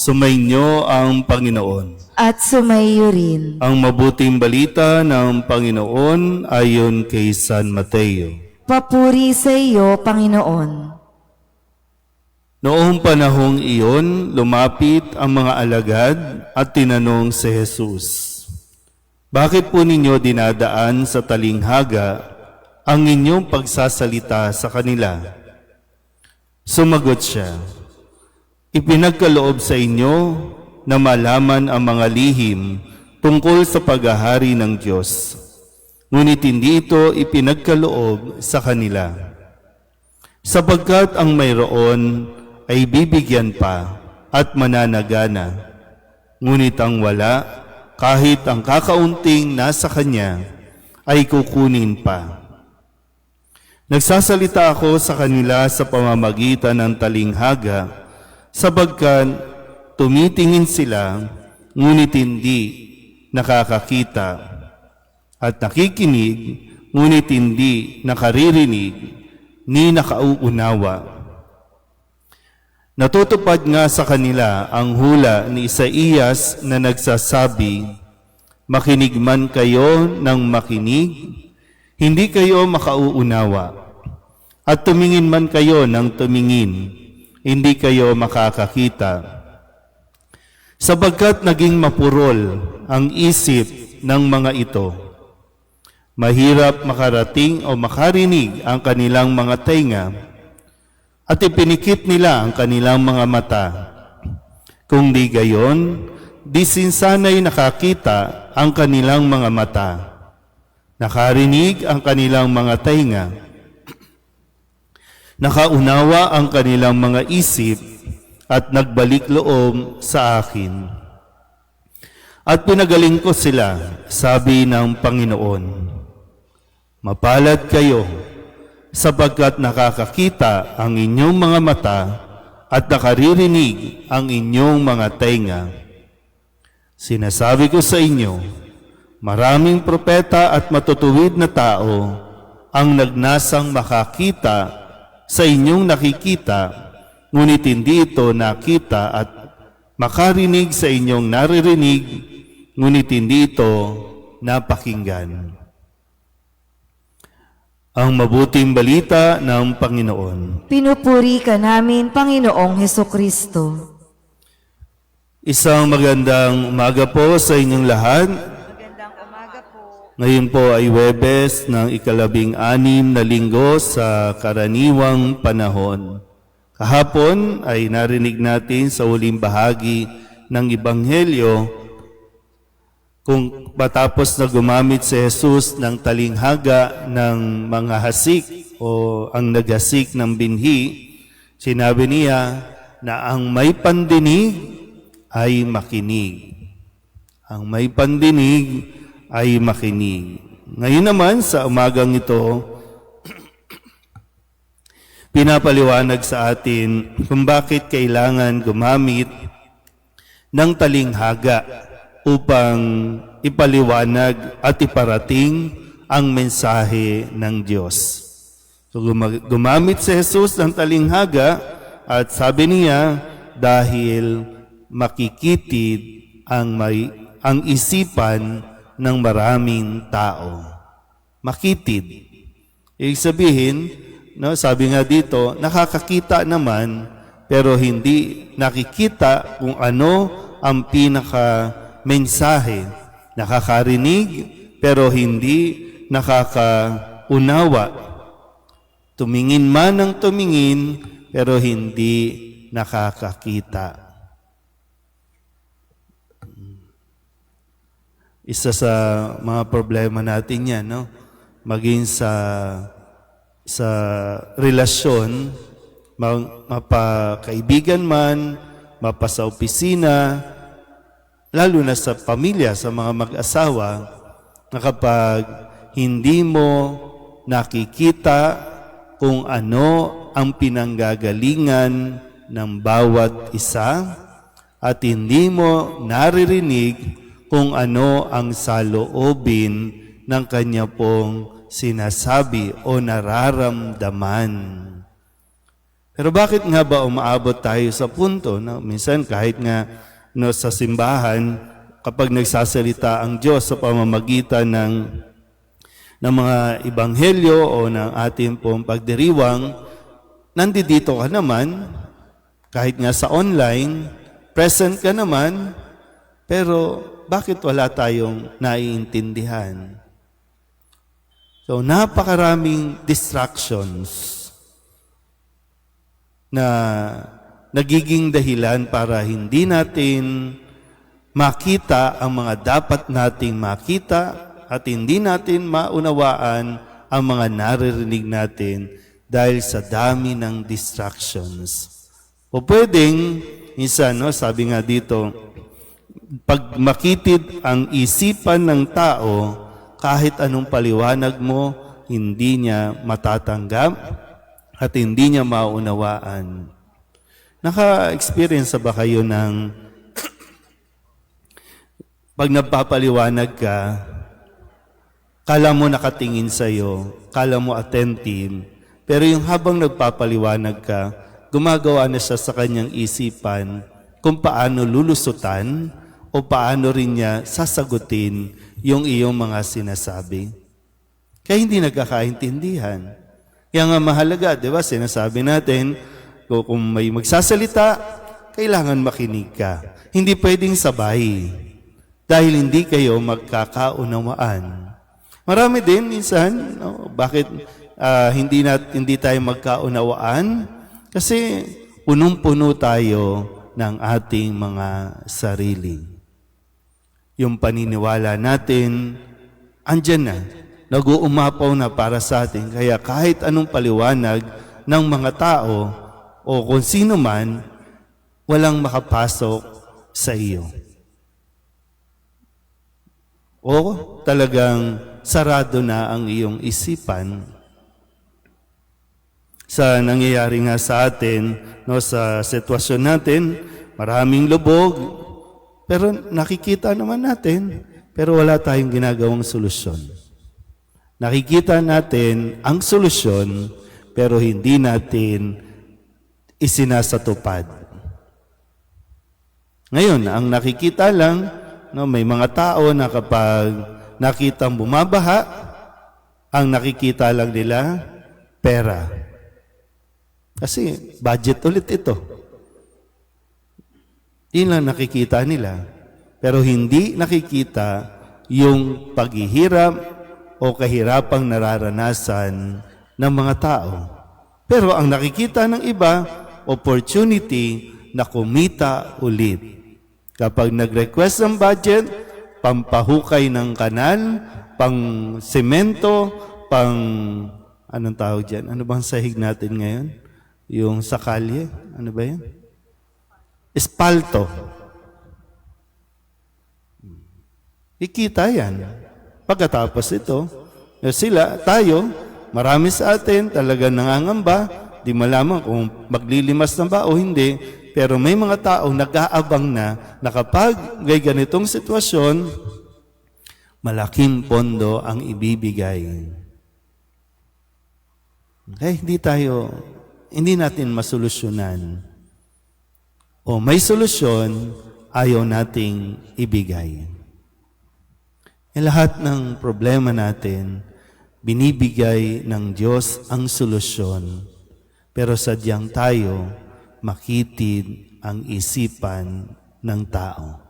Sumainyo ang Panginoon. at sumayo rin. Ang mabuting balita ng Panginoon ayon kay San Mateo. Papuri sa iyo, Panginoon. Noong panahong iyon, lumapit ang mga alagad at tinanong si Jesus, Bakit po ninyo dinadaan sa talinghaga ang inyong pagsasalita sa kanila? Sumagot siya, Ipinagkaloob sa inyo na malaman ang mga lihim tungkol sa paghahari ng Diyos. Ngunit hindi ito ipinagkaloob sa kanila. Sapagkat ang mayroon ay bibigyan pa at mananagana. Ngunit ang wala, kahit ang kakaunting nasa kanya, ay kukunin pa. Nagsasalita ako sa kanila sa pamamagitan ng talinghaga, sabagkat tumitingin sila, ngunit hindi nakakakita, at nakikinig, ngunit hindi nakaririnig, ni nakauunawa. Natutupad nga sa kanila ang hula ni Isaías na nagsasabi, Makinig man kayo ng makinig, hindi kayo makauunawa. At tumingin man kayo ng tumingin, hindi kayo makakakita. Sabagkat naging mapurol ang isip ng mga ito. Mahirap makarating o makarinig ang kanilang mga tenga at ipinikit nila ang kanilang mga mata. Kung di gayon, di sinsanay nakakita ang kanilang mga mata. Nakarinig ang kanilang mga tainga. Nakaunawa ang kanilang mga isip at nagbalik loob sa akin. At pinagaling ko sila, sabi ng Panginoon. Mapalad kayo, sapagkat nakakakita ang inyong mga mata at nakaririnig ang inyong mga tainga. Sinasabi ko sa inyo, maraming propeta at matutuwid na tao ang nagnasang makakita sa inyong nakikita, ngunit hindi ito nakita at makarinig sa inyong naririnig, ngunit hindi ito napakinggan. Ang mabuting balita ng Panginoon. Pinupuri ka namin, Panginoong Heso Kristo. Isang magandang umaga po sa inyong lahat. Ngayon po ay Webes ng ikalabing anim na linggo sa karaniwang panahon. Kahapon ay narinig natin sa uling bahagi ng Ibanghelyo kung matapos na gumamit si Jesus ng talinghaga ng mga hasik o ang naghasik ng binhi, sinabi niya na ang may pandinig ay makinig. Ang may pandinig ay makinig. Ngayon naman sa umagang ito, pinapaliwanag sa atin kung bakit kailangan gumamit ng talinghaga upang ipaliwanag at iparating ang mensahe ng Diyos. So guma- gumamit si Jesus ng talinghaga at sabi niya dahil makikitid ang may ang isipan ng maraming tao. Makitid. Ibig sabihin, no, sabi nga dito, nakakakita naman pero hindi nakikita kung ano ang pinaka mensahe. Nakakarinig pero hindi nakakaunawa. Tumingin man ng tumingin pero hindi nakakakita. Isa sa mga problema natin yan, no? Maging sa sa relasyon, ma- mapakaibigan man, mapa sa opisina, lalo na sa pamilya, sa mga mag-asawa, na kapag hindi mo nakikita kung ano ang pinanggagalingan ng bawat isa at hindi mo naririnig kung ano ang saloobin ng kanya pong sinasabi o nararamdaman. Pero bakit nga ba umaabot tayo sa punto na minsan kahit nga no, sa simbahan, kapag nagsasalita ang Diyos sa pamamagitan ng, ng mga ibanghelyo o ng ating pong pagdiriwang, nandito ka naman, kahit nga sa online, present ka naman, pero bakit wala tayong naiintindihan? So, napakaraming distractions na nagiging dahilan para hindi natin makita ang mga dapat nating makita at hindi natin maunawaan ang mga naririnig natin dahil sa dami ng distractions. O pwedeng, minsan, no, sabi nga dito, pag makitid ang isipan ng tao, kahit anong paliwanag mo, hindi niya matatanggap at hindi niya maunawaan. Naka-experience ba kayo ng pag nagpapaliwanag ka, kala mo nakatingin sa'yo, kala mo attentive, pero yung habang nagpapaliwanag ka, gumagawa na siya sa kanyang isipan kung paano lulusutan o paano rin niya sasagutin yung iyong mga sinasabi. Kaya hindi nagkakaintindihan. Kaya nga mahalaga, di ba, sinasabi natin, kung may magsasalita, kailangan makinig ka. Hindi pwedeng sabay dahil hindi kayo magkakaunawaan. Marami din minsan, no, bakit ah, hindi, nat, hindi tayo magkaunawaan? Kasi punong-puno tayo ng ating mga sarili. Yung paniniwala natin, andyan na. Nag-uumapaw na para sa atin. Kaya kahit anong paliwanag ng mga tao o kung sino man, walang makapasok sa iyo. O talagang sarado na ang iyong isipan sa nangyayari nga sa atin, no, sa sitwasyon natin, maraming lubog, pero nakikita naman natin, pero wala tayong ginagawang solusyon. Nakikita natin ang solusyon, pero hindi natin isinasatupad. Ngayon, ang nakikita lang, no, may mga tao na kapag nakitang bumabaha, ang nakikita lang nila, pera. Kasi budget ulit ito. Yun lang nakikita nila. Pero hindi nakikita yung paghihirap o kahirapang nararanasan ng mga tao. Pero ang nakikita ng iba, opportunity na kumita ulit. Kapag nag-request ng budget, pampahukay ng kanal, pang semento, pang anong tawag dyan? Ano bang sahig natin ngayon? Yung sa kalye? Ano ba yan? Espalto. Ikita yan. Pagkatapos ito, sila, tayo, marami sa atin talaga nangangamba, di malaman kung maglilimas na ba o hindi, pero may mga tao nag-aabang na na kapag may ganitong sitwasyon, malaking pondo ang ibibigay. Okay, hindi tayo, hindi natin masolusyonan. O may solusyon, ayaw nating ibigay. E lahat ng problema natin, binibigay ng Diyos ang solusyon. Pero sadyang tayo, makitid ang isipan ng tao.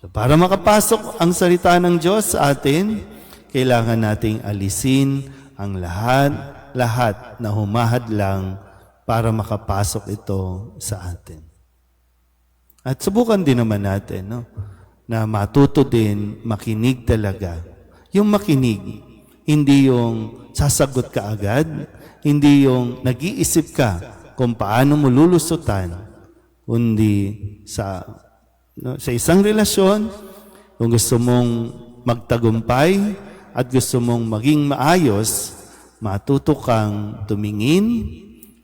So para makapasok ang salita ng Diyos sa atin, kailangan nating alisin ang lahat, lahat na humahad lang para makapasok ito sa atin. At subukan din naman natin, no? na matuto din makinig talaga. Yung makinig, hindi yung sasagot ka agad, hindi yung nag-iisip ka kung paano mo lulusutan, kundi sa, no, sa isang relasyon, kung gusto mong magtagumpay at gusto mong maging maayos, matuto kang tumingin,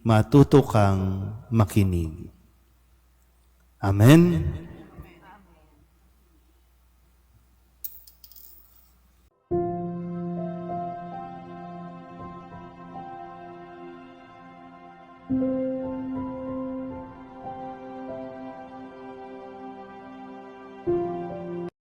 matuto kang makinig. Amen.